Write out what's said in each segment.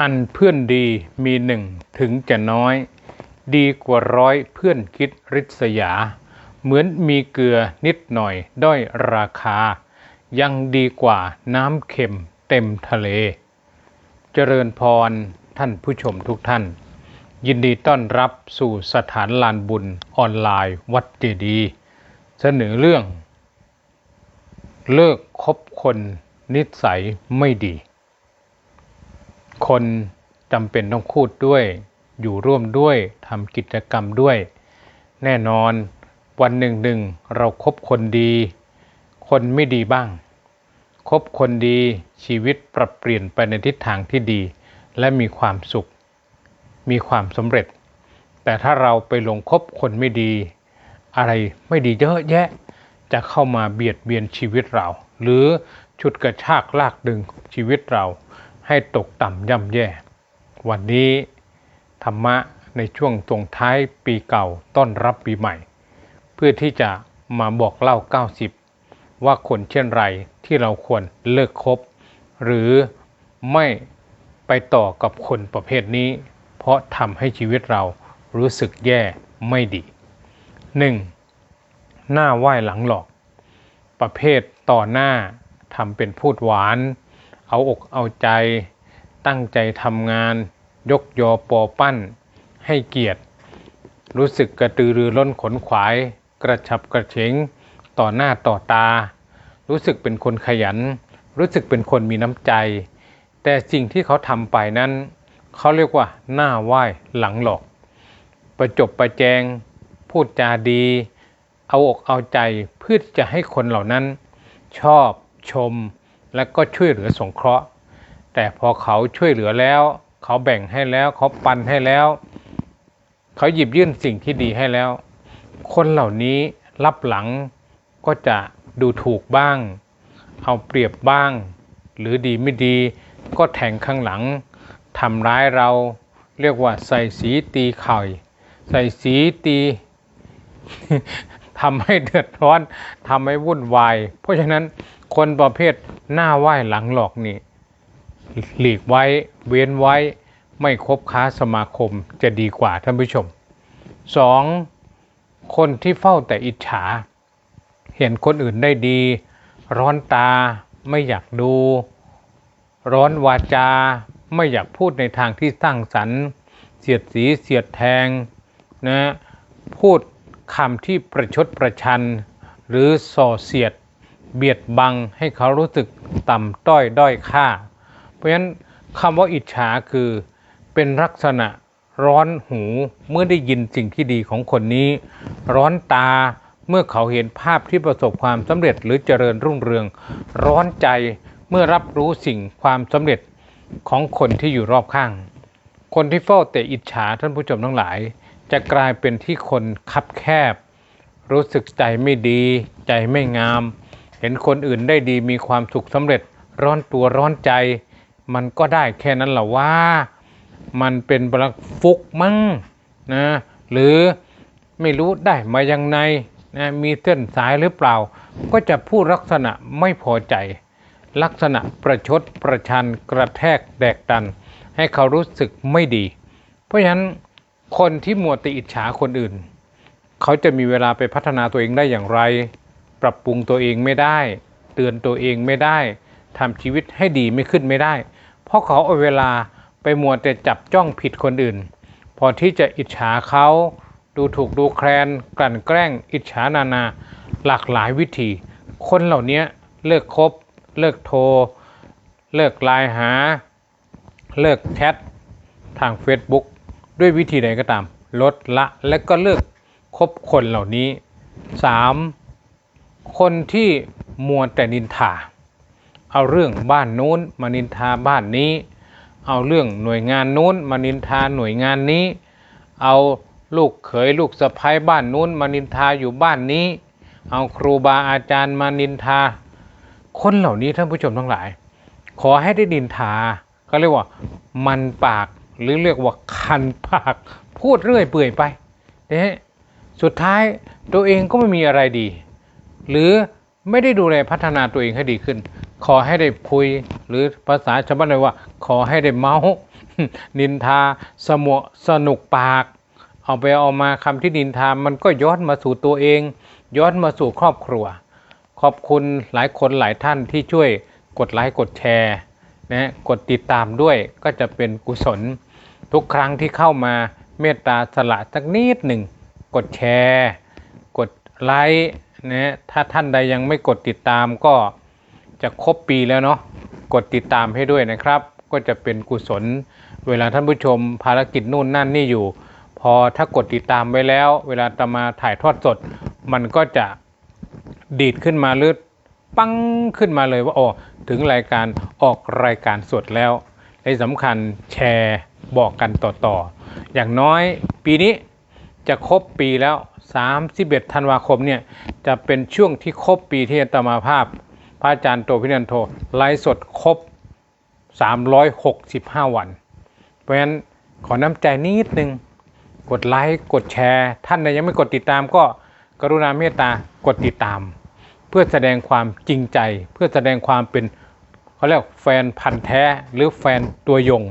อันเพื่อนดีมีหนึ่งถึงจะน้อย ดีกว่าร้อยเพื่อนคิดริษยา เหมือนมีเกลือนิดหน่อยด้อยราคา ยังดีกว่าน้ำเค็มเต็มทะเล เจริญพรท่านผู้ชมทุกท่าน ยินดีต้อนรับสู่สถานลานบุญออนไลน์วัดเจดีย์เสนอเรื่อง เลิกคบคนนิสัยไม่ดี คนจำเป็นต้องพูดด้วย อยู่ร่วมด้วยทำกิจกรรมด้วย แน่นอนวันหนึ่งหนึ่งเราครบคนดี คนไม่ดีบ้าง คบคนดีชีวิตปรับเปลี่ยนไปในทิศทางที่ดี และมีความสุข มีความสำเร็จ แต่ถ้าเราไปลงคบคนไม่ดี อะไรไม่ดีเยอะแยะ จะเข้ามาเบียดเบียนชีวิตเรา หรือฉุดกระชากลากดึงชีวิตเรา ให้ตกต่ำย่ำแย่ วันนี้ธรรมะในช่วงตรงท้ายปีเก่าต้อนรับปีใหม่ เพื่อที่จะมาบอกเล่า 90 ว่าคนเช่นไรที่เราควรเลิกคบ หรือไม่ไปต่อกับคนประเภทนี้ เพราะทำให้ชีวิตเรารู้สึกแย่ไม่ดี 1. หน้าไหว้หลังหลอก ประเภทต่อหน้าทำเป็นพูดหวาน เอาอกเอาใจ ตั้งใจทำงาน ยกยอปอปั้น ให้เกียรติ รู้สึกกระตือรือร้นขนขวาย กระฉับกระเฉงต่อหน้าต่อตา รู้สึกเป็นคนขยัน รู้สึกเป็นคนมีน้ำใจ แต่สิ่งที่เขาทำไปนั้น เขาเรียกว่าหน้าไหว้หลังหลอก ประจบประแจง พูดจาดี เอาอกเอาใจเพื่อจะให้คนเหล่านั้น ชอบชม และก็ช่วยเหลือสงเคราะห์ แต่พอเขาช่วยเหลือแล้ว เขาแบ่งให้แล้วเขาปันให้แล้ว เขาหยิบยื่นสิ่งที่ดีให้แล้ว คนเหล่านี้รับหลังก็จะดูถูกบ้าง เอาเปรียบบ้าง หรือดีไม่ดี ก็แทงข้างหลังทำร้ายเราเรียกว่าใส่สีตีไข่ใส่สีตีทำให้เดือดร้อนทำให้วุ่นวาย เพราะฉะนั้น คนประเภทหน้าไหว้หลังหลอกนี่หลีกไว้เว้นไว้ไม่คบค้าสมาคมจะดีกว่าท่านผู้ชม 2. คนที่เฝ้าแต่อิจฉา เห็นคนอื่นได้ดี ร้อนตาไม่อยากดู ร้อนวาจา ไม่อยากพูดในทางที่สร้างสรรค์ เสียดสีเสียดแทงนะพูดคำที่ประชดประชัน หรือส่อเสียด เบียดบังให้เขารู้สึกต่ำต้อยด้อยค่า เพราะฉะนั้นคำว่าอิจฉาคือเป็นลักษณะร้อนหูเมื่อได้ยินสิ่งที่ดีของคนนี้ ร้อนตาเมื่อเขาเห็นภาพที่ประสบความสำเร็จหรือเจริญรุ่งเรือง ร้อนใจเมื่อรับรู้สิ่งความสำเร็จของคนที่อยู่รอบข้าง คนที่เฝ้าแต่อิจฉาท่านผู้ชมทั้งหลาย จะกลายเป็นที่คนคับแคบ รู้สึกใจไม่ดี ใจไม่งาม เห็นคนอื่นได้ดีมีความสุขสำเร็จร้อนตัวร้อนใจ มันก็ได้แค่นั้นแหละว่า มันเป็นบลักฟุกมั้งนะหรือไม่รู้ได้มายังไงนะมีเส้นสายหรือเปล่า ก็จะพูดลักษณะไม่พอใจ ลักษณะประชดประชันกระแทกแดกดัน ให้เขารู้สึกไม่ดี เพราะฉะนั้นคนที่มัวติอิจฉาคนอื่น เขาจะมีเวลาไปพัฒนาตัวเองได้อย่างไร ปรับปรุงตัวเองไม่ได้ เตือนตัวเองไม่ได้ทำชีวิตให้ดีไม่ขึ้นไม่ได้ เพราะเขาเอาเวลาไปมัวแต่จับจ้องผิดคนอื่น พอที่จะอิจฉาเขาดูถูกดูแคลนกลั่นแกล้ง อิจฉานานา หลากหลายวิธี คนเหล่านี้เลิกคบ เลิกโทร เลิกไลน์หา เลิกแชททาง Facebook ด้วยวิธีใดก็ตาม ลดละและก็เลิกคบคนเหล่านี้ 3. คนที่มัวแต่นินทา เอาเรื่องบ้านนู้นมานินทาบ้านนี้ เอาเรื่องหน่วยงานนู้นมานินทาหน่วยงานนี้ เอาลูกเขยลูกสะพ้ายบ้านนู้นมานินทาอยู่บ้านนี้ เอาครูบาอาจารย์มานินทา คนเหล่านี้ท่านผู้ชมทั้งหลาย ขอให้ได้นินทาก็เรียกว่ามันปากหรือเรียกว่าคันปากพูดเรื่อยเปื่อยไปเนี่ยสุดท้ายตัวเองก็ไม่มีอะไรดี หรือไม่ได้ดูแลพัฒนาตัวเองให้ดีขึ้น ขอให้ได้คุยหรือภาษาชาวบ้านเลยว่า ขอให้ได้เมาส์นินทาสมวสนุกปาก เอาไปเอามาคำที่นินทามันก็ย้อนมาสู่ตัวเอง ย้อนมาสู่ครอบครัว ขอบคุณหลายคนหลายท่านที่ช่วยกดไลค์กดแชร์นะกดติดตามด้วยก็จะเป็นกุศล ทุกครั้งที่เข้ามาเมตตาสละสักนิดหนึ่ง กดแชร์ กดไลค์ นะถ้าท่านใดยังไม่กดติดตามก็จะครบปีแล้วเนาะกดติดตามให้ด้วยนะครับ ก็จะเป็นกุศล เวลาท่านผู้ชมภารกิจนู่นนั่นนี่อยู่ พอถ้ากดติดตามไว้แล้ว เวลาตมาถ่ายทอดสด มันก็จะดีดขึ้นมาหรือปังขึ้นมาเลยว่าโอ้ถึงรายการออกรายการสดแล้วและสำคัญแชร์บอกกันต่อๆ อย่างน้อยปีนี้จะครบปีแล้ว 31ธันวาคมเนี่ยจะเป็นช่วงที่ครบปีที่อาตมาภาพ พระอาจารย์โตพิเนนโทไลฟ์สดครบ 365 วัน เพราะฉะนั้นขอน้ำใจนิดนึง กดไลค์กดแชร์ ท่านใดยังไม่กดติดตามก็กรุณาเมตตากดติดตาม เพื่อแสดงความจริงใจ เพื่อแสดงความเป็นเขาเรียกแฟนพันธ์แท้หรือแฟนตัวยง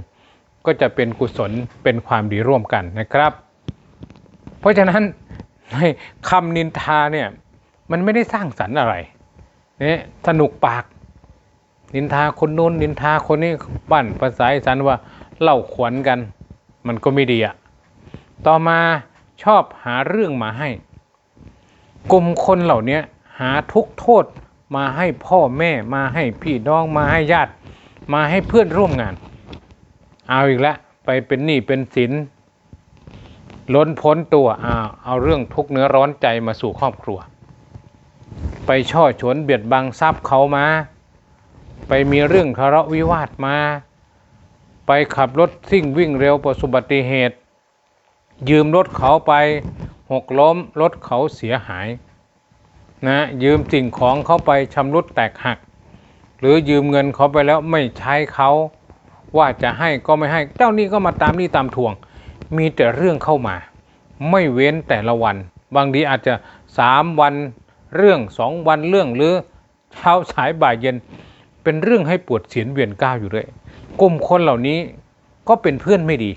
ก็จะเป็นกุศลเป็นความดีร่วมกันนะครับ เพราะฉะนั้น ในคำนินทาเนี่ยมันไม่ได้สร้างสรรค์อะไรเนี่ยสนุกปาก นินทาคนโน้นนินทาคนนี้บ้านภาษาอีสานว่าเล่าขวัญกัน มันก็ไม่ดีอะต่อมาชอบหาเรื่องมาให้ กลุ่มคนเหล่านี้หาทุกโทษมาให้พ่อแม่มาให้พี่น้องมาให้ญาติ มาให้เพื่อนร่วมงาน เอาอีกแล้วไปเป็นหนี้เป็นสิน ล้นพ้นตัวอาเอาเรื่องทุกเนื้อร้อนใจมาสู่ครอบครัว ไปช่อฉนเบียดบังทรัพย์เขามา ไปมีเรื่องทะเลาะวิวาทมา ไปขับรถซิ่งวิ่งเร็วประสบอุบัติเหตุ ยืมรถเขาไปหกล้มรถเขาเสียหายนะยืมสิ่งของเขาไปชำรุดแตกหัก หรือยืมเงินเขาไปแล้วไม่ใช้เขาว่าจะให้ก็ไม่ให้ เจ้านี้ก็มาตามนี้ตามทวง มีแต่เรื่องเข้ามา ไม่เว้นแต่ละวัน บางทีอาจจะสามวันเรื่องสองวันเรื่องหรือเช้าสายบ่ายเย็น เป็นเรื่องให้ปวดเสียนเวียนก้าวอยู่เลยกลุ่มคนเหล่านี้ก็เป็นเพื่อนไม่ดี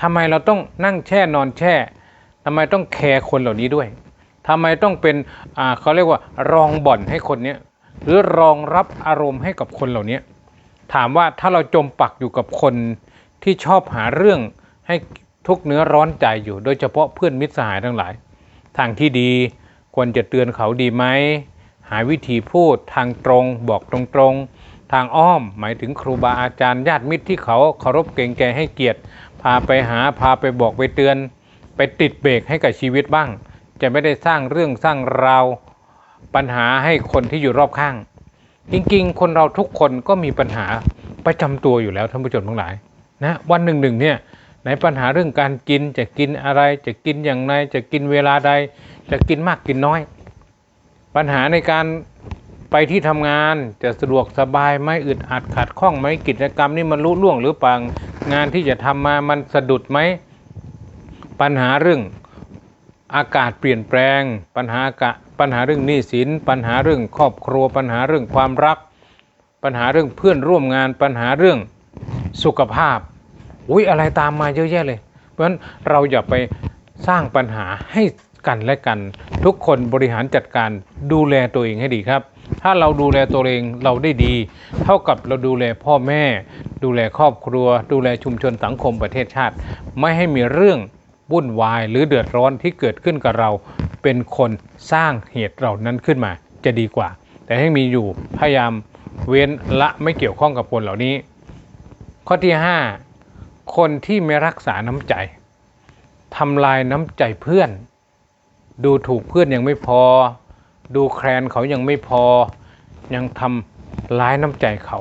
ทำไมเราต้องนั่งแช่นอนแช่ทำไมต้องแคร์คนเหล่านี้ด้วยทำไมต้องเป็นอ่าเขาเรียกว่ารองบ่อนให้คนเนี้ยหรือรองรับอารมณ์ให้กับคนเหล่านี้ถามว่าถ้าเราจมปักอยู่กับคนที่ชอบหาเรื่องให้ ทุกเนื้อร้อนใจอยู่ โดยเฉพาะเพื่อนมิตรสหายทั้งหลาย ทางที่ดีควรจะเตือนเขาดีไหม หาวิธีพูดทางตรงบอกตรงๆ ทางอ้อมหมายถึงครูบาอาจารย์ญาติมิตรที่เขาเคารพเกรงใจให้เกียรติ พาไปหาพาไปบอกไปเตือน ไปติดเบรกให้กับชีวิตบ้าง จะไม่ได้สร้างเรื่องสร้างราวปัญหาให้คนที่อยู่รอบข้าง จริงๆ คนเราทุกคนก็มีปัญหาประจำตัวอยู่แล้วท่านผู้ชมทั้งหลายนะวันหนึ่งหนึ่งเนี่ย ในปัญหาเรื่องการกินจะกินอะไรจะกินอย่างไรจะกินเวลาใด จะกินมากกินน้อย ปัญหาในการไปที่ทำงานจะสะดวกสบายไหมอึดอัดขัดข้องไหมกิจกรรมนี่มันลุล่วงหรือเปล่างานที่จะทำมามันสะดุดไหมปัญหาเรื่องอากาศเปลี่ยนแปลง ปัญหากาศปัญหาเรื่องหนี้สิน ปัญหาเรื่องครอบครัว ปัญหาเรื่องความรัก ปัญหาเรื่องเพื่อนร่วมงาน ปัญหาเรื่องสุขภาพ อุ้ยอะไรตามมาเยอะแยะเลย เพราะฉะนั้นเราอย่าไปสร้างปัญหาให้กันและกัน ทุกคนบริหารจัดการดูแลตัวเองให้ดีครับ ถ้าเราดูแลตัวเองเราได้ดี เท่ากับเราดูแลพ่อแม่ ดูแลครอบครัว ดูแลชุมชนสังคมประเทศชาติ ไม่ให้มีเรื่องวุ่นวายหรือเดือดร้อนที่เกิดขึ้นกับเรา เป็นคนสร้างเหตุเหล่านั้นขึ้นมาจะดีกว่า แต่ให้มีอยู่พยายามเว้นละไม่เกี่ยวข้องกับคนเหล่านี้ ข้อที่ 5 คนที่ไม่รักษาน้ำใจทำลายน้ำใจเพื่อน ดูถูกเพื่อนยังไม่พอ ดูแคลนเขายังไม่พอ ยังทำร้ายน้ำใจเขา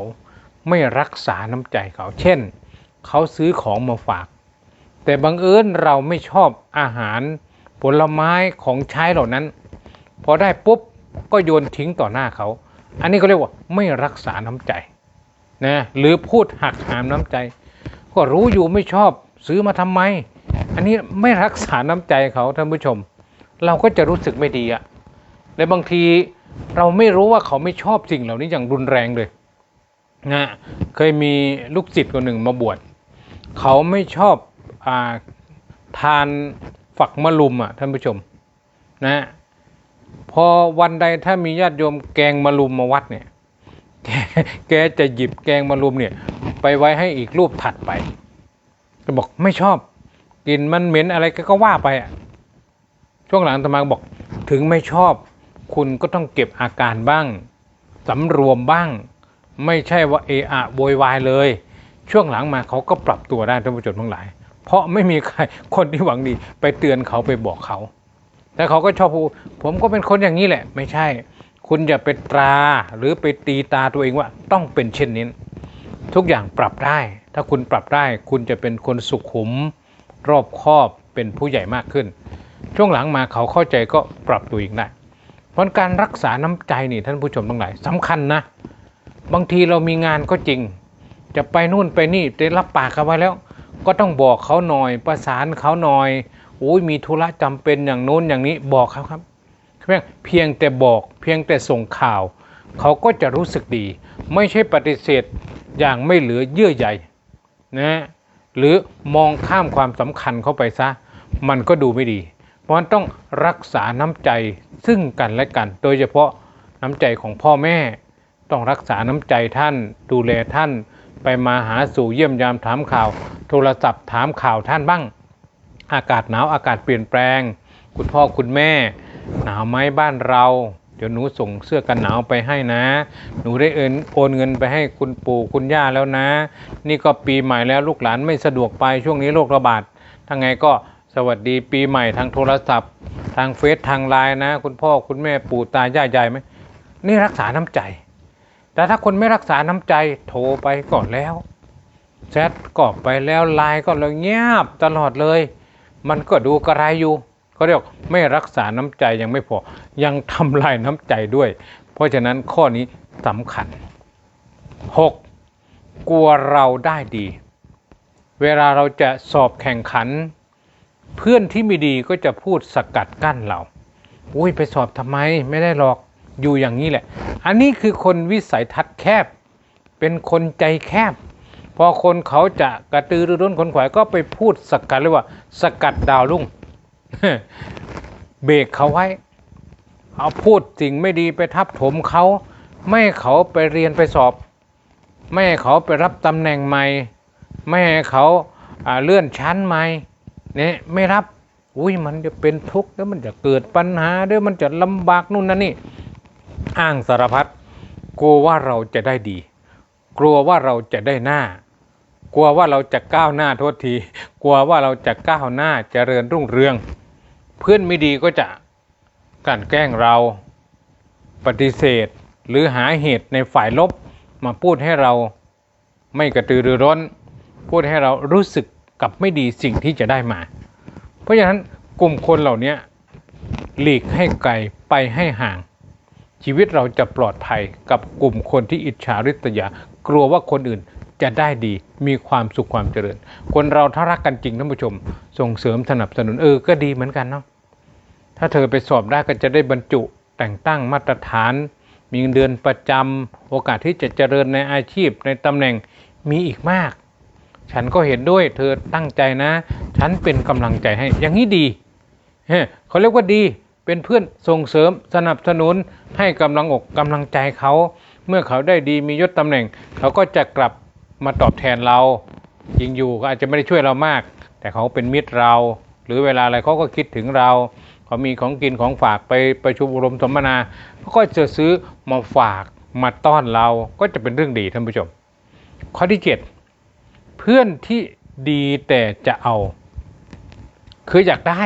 ไม่รักษาน้ำใจเขา เช่น เขาซื้อของมาฝาก แต่บังเอิญเราไม่ชอบอาหารผลไม้ของใช้เหล่านั้น พอได้ปุ๊บก็โยนทิ้งต่อหน้าเขา อันนี้ก็เรียกว่าไม่รักษาน้ำใจนะหรือพูดหักหามน้ำใจ ก็รู้อยู่ไม่ชอบซื้อมาทำไม อันนี้ไม่รักษาน้ำใจเขาท่านผู้ชม เราก็จะรู้สึกไม่ดีอะและบางทีเราไม่รู้ว่าเขาไม่ชอบสิ่งเหล่านี้อย่างรุนแรงเลยนะเคยมีลูกศิษย์คนหนึ่งมาบวชเขาไม่ชอบอาทานฝักมะลุมอะท่านผู้ชมนะพอวันใดถ้ามีญาติโยมแกงมะลุมมาวัดเนี่ยแกจะหยิบแกงมะลุมเนี่ย ไปไว้ให้อีกรูปถัดไป ก็บอกไม่ชอบกลิ่นมันเหม็นอะไรก็ว่าไปอะช่วงหลังธรรมาบอกถึงไม่ชอบ คุณก็ต้องเก็บอาการบ้างสำรวมบ้าง ไม่ใช่ว่าเอะอะโวยวายเลย ช่วงหลังมาเขาก็ปรับตัวได้ท่านผู้ชมทั้งหลาย เพราะไม่มีใครคนที่หวังดีไปเตือนเขาไปบอกเขา แต่เขาก็ชอบพูดผมก็เป็นคนอย่างนี้แหละ ไม่ใช่ คุณอย่าไปตราหรือไปตีตาตัวเองว่าต้องเป็นเช่นนี้ ทุกอย่างปรับได้ ถ้าคุณปรับได้คุณจะเป็นคนสุขุม รอบคอบเป็นผู้ใหญ่มากขึ้น ช่วงหลังมาเขาเข้าใจก็ปรับตัวเองได้เพราะการรักษาน้ำใจนี่ท่านผู้ชมทั้งหลายสำคัญนะ บางทีเรามีงานก็จริง จะไปนู่นไปนี่ได้รับปากกันไว้แล้ว ก็ต้องบอกเขาหน่อย ประสานเขาหน่อยโอ้ยมีธุระจำเป็นอย่างโน้นอย่างนี้บอกเขาครับเพียงเพียงแต่บอกเพียงแต่ส่งข่าว เขาก็จะรู้สึกดี ไม่ใช่ปฏิเสธ อย่างไม่เหลือเยื่อใยนะหรือมองข้ามความสำคัญเข้าไปซะ มันก็ดูไม่ดี เพราะฉะนั้นต้องรักษาน้ำใจซึ่งกันและกัน โดยเฉพาะน้ำใจของพ่อแม่ ต้องรักษาน้ำใจท่าน ดูแลท่าน ไปมาหาสู่เยี่ยมยามถามข่าว โทรศัพท์ถามข่าวท่านบ้าง อากาศหนาวอากาศเปลี่ยนแปลง คุณพ่อคุณแม่ หนาวไหมบ้านเรา ดี๋ยวหนูส่งเสื้อกันหนาวไปให้นะ หนูได้เอินโอนเงินไปให้คุณปู่คุณย่าแล้วนะ นี่ก็ปีใหม่แล้วลูกหลานไม่สะดวกไปช่วงนี้โรคระบาดทั้งไงก็สวัสดีปีใหม่ทางโทรศัพท์ ทางเฟซทางไลน์นะ คุณพ่อคุณแม่ปู่ตายายายไหมนี่รักษาน้ำใจ แต่ถ้าคนไม่รักษาน้ำใจโทรไปก่อนแล้วแชทก็ไปแล้วไลน์ก็เลยเงียบตลอดเลย มันก็ดูกระไรอยู่ เขาเรียกไม่รักษาน้ำใจยังไม่พอยังทำลายน้ำใจด้วย เพราะฉะนั้นข้อนี้สำคัญ 6. กลัวเราได้ดี เวลาเราจะสอบแข่งขัน เพื่อนที่ไม่ดีก็จะพูดสกัดกั้นเราอุ้ยไปสอบทำไมไม่ได้หรอกอยู่อย่างนี้แหละ อันนี้คือคนวิสัยทัศน์แคบ เป็นคนใจแคบ พอคนเขาจะกระตือรือร้นขนขวายก็ไปพูดสกัดเลยว่า สกัดดาวรุ่ง เบรกเขาไว้ เอาพูดสิ่งไม่ดีไปทับถมเขา ไม่ให้เขาไปเรียนไปสอบ ไม่ให้เขาไปรับตำแหน่งใหม่ ไม่ให้เขาเลื่อนชั้นใหม่เนี่ยไม่รับอุ้ยมันจะเป็นทุกข์แล้วมันจะเกิดปัญหาเดี๋ยวมันจะลำบากนู่นนั่นนี่ อ้างสารพัดกลัวว่าเราจะได้ดี กลัวว่าเราจะได้หน้า กลัวว่าเราจะก้าวหน้าโทษที กลัวว่าเราจะก้าวหน้าเจริญรุ่งเรือง เพื่อนไม่ดีก็จะกลั่นแกล้งเราปฏิเสธหรือหาเหตุในฝ่ายลบมาพูดให้เราไม่กระตือรือร้น พูดให้เรารู้สึกกับไม่ดีสิ่งที่จะได้มา เพราะฉะนั้นกลุ่มคนเหล่านี้หลีกให้ไกลไปให้ห่าง ชีวิตเราจะปลอดภัยกับกลุ่มคนที่อิจฉาริษยากลัวว่าคนอื่น จะได้ดีมีความสุขความเจริญ คนเราถ้ารักกันจริงท่านผู้ชม ส่งเสริมสนับสนุนเออก็ดีเหมือนกันเนาะถ้าเธอไปสอบได้ก็จะได้บรรจุแต่งตั้งมาตรฐาน มีเงินเดือนประจำโอกาสที่จะเจริญในอาชีพในตำแหน่งมีอีกมาก ฉันก็เห็นด้วยเธอตั้งใจนะ ฉันเป็นกำลังใจให้อย่างนี้ดีเฮ้เขาเรียกว่าดีเป็นเพื่อนส่งเสริมสนับสนุนให้กำลังอกกำลังใจเขา เมื่อเขาได้ดีมียศตำแหน่ง เขาก็จะกลับ มาตอบแทนเราจริงอยู่ก็อาจจะไม่ได้ช่วยเรามาก แต่เขาเป็นมิตรเรา หรือเวลาอะไรเขาก็คิดถึงเรา เขามีของกินของฝากไปไประชุมอบรมสัมมนาเขาก็จะซื้อมาฝากมาต้อนเราก็จะเป็นเรื่องดีท่านผู้ชม ข้อที่ 7 เพื่อนที่ดีแต่จะเอา คืออยากได้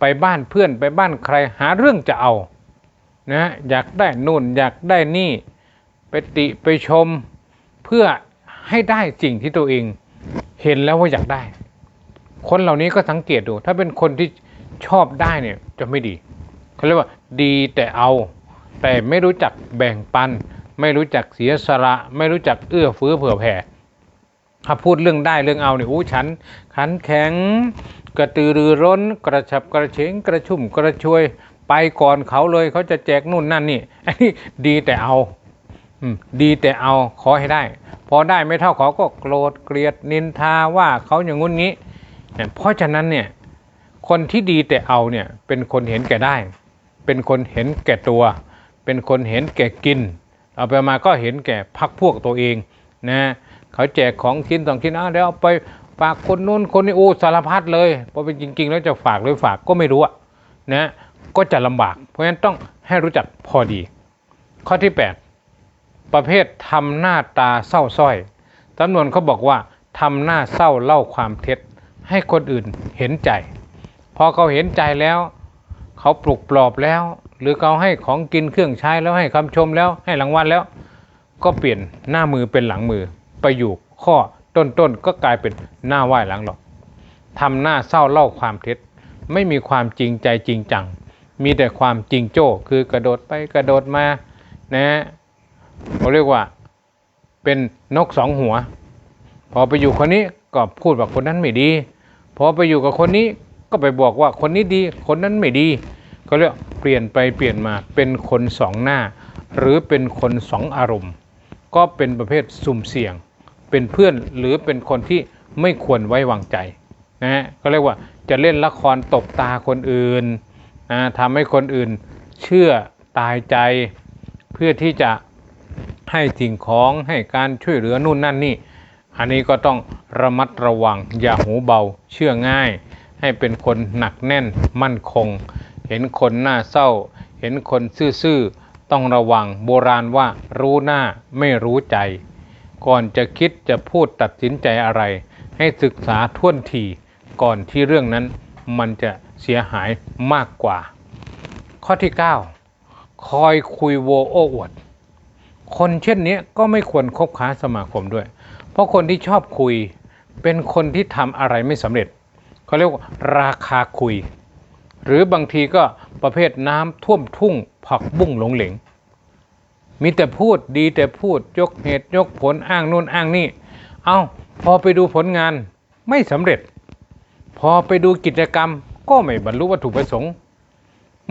ไปบ้านเพื่อนไปบ้านใครหาเรื่องจะเอานะอยากได้นู่นอยากได้นี่ ไปติไปชมเพื่อ ให้ได้สิ่งที่ตัวเองเห็นแล้วว่าอยากได้ คนเหล่านี้ก็สังเกตดู ถ้าเป็นคนที่ชอบได้เนี่ยจะไม่ดีเขาเรียกว่าดีแต่เอา แต่ไม่รู้จักแบ่งปัน ไม่รู้จักเสียสละ ไม่รู้จักเอื้อเฟื้อเผื่อแผ่ถ้าพูดเรื่องได้เรื่องเอาเนี่ยอู้ฉัน ขันแข็ง กระตือรือร้น กระฉับกระเฉงกระชุ่มกระชวย ไปก่อนเขาเลยเขาจะแจกนู่นนั่นนี่อันนี้ดีแต่เอา ดีแต่เอาขอให้ได้ พอได้ไม่เท่าเขาก็โกรธเกลียดนินทาว่าเขาอย่างงุ้นงี้เนี่ยเพราะฉะนั้นเนี่ยคนที่ดีแต่เอาเนี่ยเป็นคนเห็นแก่ได้ เป็นคนเห็นแก่ตัว เป็นคนเห็นแก่กิน เอาไปมาก็เห็นแก่พักพวกตัวเองนะเขาแจกของชิ้นสองชิ้นอ้าเดี๋ยวเอาไปฝากคนนู้นคนนี้โอ้สารพัดเลยพอเป็นจริง ๆ แล้วจะฝากหรือฝากก็ไม่รู้อะนะก็จะลำบาก เพราะฉะนั้นต้องให้รู้จักพอดี ข้อที่ 8 ประเภททำหน้าตาเศร้าสร้อยจำนวนเขาบอกว่าทำหน้าเศร้าเล่าความเท็จ ให้คนอื่นเห็นใจ พอเขาเห็นใจแล้ว เขาปลุกปลอบแล้ว หรือเขาให้ของกินเครื่องใช้แล้วให้คำชมแล้วให้รางวัลแล้ว ก็เปลี่ยนหน้ามือเป็นหลังมือไปอยู่ข้อต้นๆก็กลายเป็นหน้าไหว้หลังหรอกทำหน้าเศร้าเล่าความเท็จ ไม่มีความจริงใจจริงจัง มีแต่ความจริงโจ้คือกระโดดไปกระโดดมานะ เขาเรียกว่าเป็นนกสองหัว พอไปอยู่คนนี้ก็พูดว่าคนนั้นไม่ดี พอไปอยู่กับคนนี้ก็ไปบอกว่าคนนี้ดี คนนั้นไม่ดีก็เรียกเปลี่ยนไปเปลี่ยนมาเป็นคนสองหน้า หรือเป็นคนสองอารมณ์ ก็เป็นประเภทสุ่มเสี่ยง เป็นเพื่อนหรือเป็นคนที่ไม่ควรไว้วางใจนะฮะก็เรียกว่าจะเล่นละครตบตาคนอื่นนะทำให้คนอื่นเชื่อตายใจ เพื่อที่จะ ให้สิ่งของให้การช่วยเหลือนู่นนั่นนี่ อันนี้ก็ต้องระมัดระวังอย่าหูเบา เชื่อง่าย ให้เป็นคนหนักแน่นมั่นคง เห็นคนหน้าเศร้า เห็นคนซื่อๆต้องระวังโบราณว่ารู้หน้าไม่รู้ใจ ก่อนจะคิดจะพูดตัดสินใจอะไร ให้ศึกษาท่วนทีก่อนที่เรื่องนั้นมันจะเสียหายมากกว่า ข้อที่ 9 คอยคุยโวโอ้อวด คนเช่นนี้ก็ไม่ควรคบค้าสมาคมด้วย เพราะคนที่ชอบคุยเป็นคนที่ทำอะไรไม่สำเร็จเขาเรียกว่าราคาคุย หรือบางทีก็ประเภทน้ำท่วมทุ่งผักบุ้งหลงเหลงมีแต่พูดดีแต่พูดยกเหตุยกผลอ้างนู่นอ้างนี่ เอาพอไปดูผลงานไม่สำเร็จ พอไปดูกิจกรรมก็ไม่บรรลุวัตถุประสงค์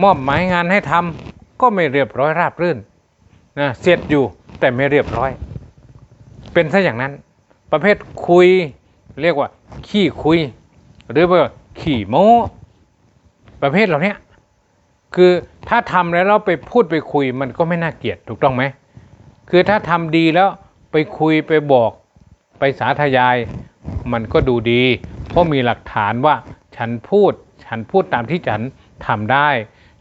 มอบหมายงานให้ทำก็ไม่เรียบร้อยราบรื่น นะเสร็จอยู่แต่ไม่เรียบร้อย เป็นซะอย่างนั้น ประเภทคุยเรียกว่า ขี้คุย หรือว่าขี่โม้ประเภทเหล่านี้คือถ้าทำแล้วเราไปพูดไปคุยมันก็ไม่น่าเกลียดถูกต้องไหม คือถ้าทำดีแล้วไปคุยไปบอกไปสาธยาย มันก็ดูดี เพราะมีหลักฐานว่าฉันพูด ฉันพูดตามที่ฉันทำได้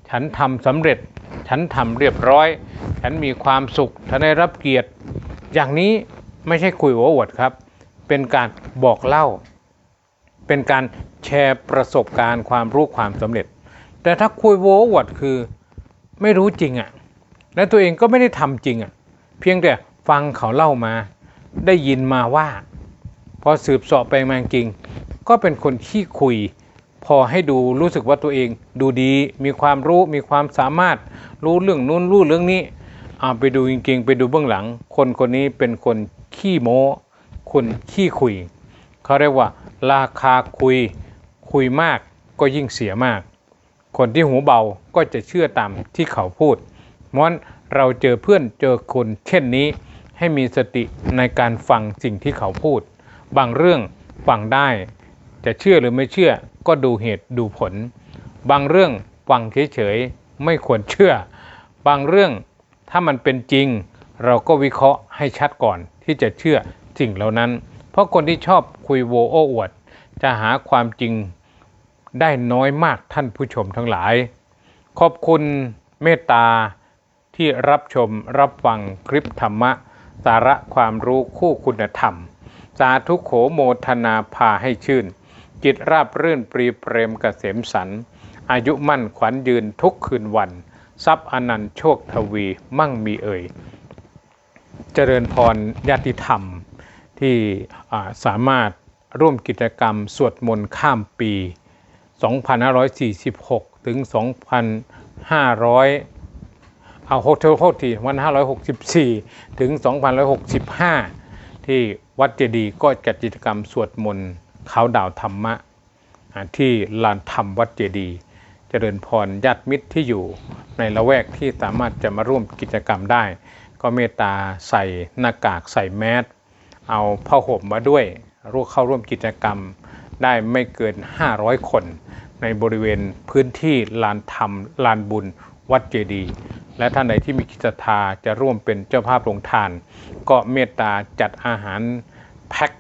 ฉันทำสำเร็จ ฉันทำเรียบร้อย ฉันมีความสุขฉันได้รับเกียรติ อย่างนี้ไม่ใช่คุยโอ้อวดครับ เป็นการบอกเล่า เป็นการแชร์ประสบการณ์ความรู้ความสำเร็จ แต่ถ้าคุยโว้อวดคือไม่รู้จริงอะ่ะและตัวเองก็ไม่ได้ทำจริงอะ่ะเพียงแต่ฟังเขาเล่ามาได้ยินมาว่า พอสืบสอบไปมาจริง ก็เป็นคนขี้คุย พอให้ดูรู้สึกว่าตัวเอง ดูดีมีความรู้มีความสามารถรู้เรื่องนู้นรู้เรื่องนี้อาไปดูจริงๆ ไปดูเบื้องหลัง คนคนนี้เป็นคนขี้โม้คนขี้คุยเขาเรียกว่า ราคาคุยคุยมากก็ยิ่งเสียมาก คนที่หูเบาก็จะเชื่อตามที่เขาพูดเพราะฉะนั้นเราเจอเพื่อนเจอคนเช่นนี้ ให้มีสติในการฟังสิ่งที่เขาพูด บางเรื่องฟังได้ จะเชื่อหรือไม่เชื่อ ก็ดูเหตุดูผล บางเรื่องฟังเฉยๆไม่ควรเชื่อ บางเรื่องถ้ามันเป็นจริง เราก็วิเคราะห์ให้ชัดก่อนที่จะเชื่อสิ่งเหล่านั้น เพราะคนที่ชอบคุยโวโอ้อวด จะหาความจริงได้น้อยมากท่านผู้ชมทั้งหลาย ขอบคุณเมตตาที่รับชมรับฟังคลิปธรรมะ สาระความรู้คู่คุณธรรม สาธุโขโมทนาพาให้ชื่น จิตราบรื่นปรีเปรมกเกษมสัน อายุมั่นขวัญยืนทุกคืนวัน ทรัพย์อนันต์โชคทวีมั่งมีเอ่ย เจริญพรญาติธรรมที่สามารถร่วมกิจกรรมสวดมนต์ข้ามปี 2546 ถึง 2,500เอาโฮเทลโทษที1564 ถึง2,165 ที่วัดเจดีย์ก็จัดกิจกรรมสวดมนต์ เขาดาวธรรมะ ที่ลานธรรมวัดเจดีย์เจริญพรญาติมิตรที่อยู่ในละแวกที่สามารถจะมาร่วมกิจกรรมได้ ก็เมตตาใส่หน้ากากใส่แมสเอาผ้าห่มมาด้วยร่วมเข้าร่วมกิจกรรมได้ไม่เกิน 500 คน ในบริเวณพื้นที่ลานธรรมลานบุญวัดเจดีย์และท่านใดที่มีกิจศรัทธาจะร่วมเป็นเจ้าภาพโรงทาน ก็เมตตาจัดอาหารแพ็ค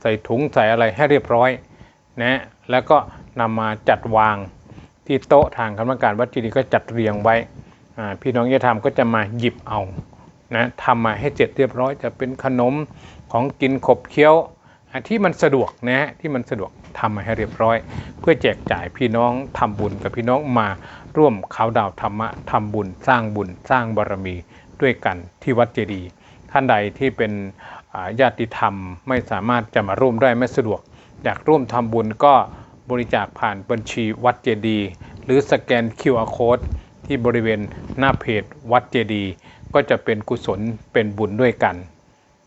ใส่ถุงใส่อะไรให้เรียบร้อยนะแล้วก็นำมาจัดวางที่โต๊ะทางคณะกรรมการวัดเจดีย์ก็จัดเรียงไว้พี่น้องญาติธรรมก็จะมาหยิบเอานะทำมาให้เสร็จเรียบร้อย จะเป็นขนมของกินขบเคี้ยวที่มันสะดวกนะฮะที่มันสะดวกทำมาให้เรียบร้อย เพื่อแจกจ่ายพี่น้องทำบุญกับพี่น้องมาร่วมเขาดาวธรรมะทำบุญสร้างบุญสร้างบารมีด้วยกันที่วัดเจดีย์ท่านใดที่เป็น ญาติธรรม ไม่สามารถจะมาร่วมได้ไม่สะดวก อยากร่วมทำบุญก็บริจาคผ่านบัญชีวัดเจดีหรือสแกน QR Code ที่บริเวณหน้าเพจวัดเจดีก็จะเป็นกุศลเป็นบุญด้วยกัน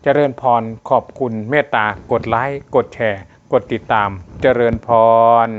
เจริญพรขอบคุณเมตตากดไลค์กดแชร์ กดติดตามเจริญพร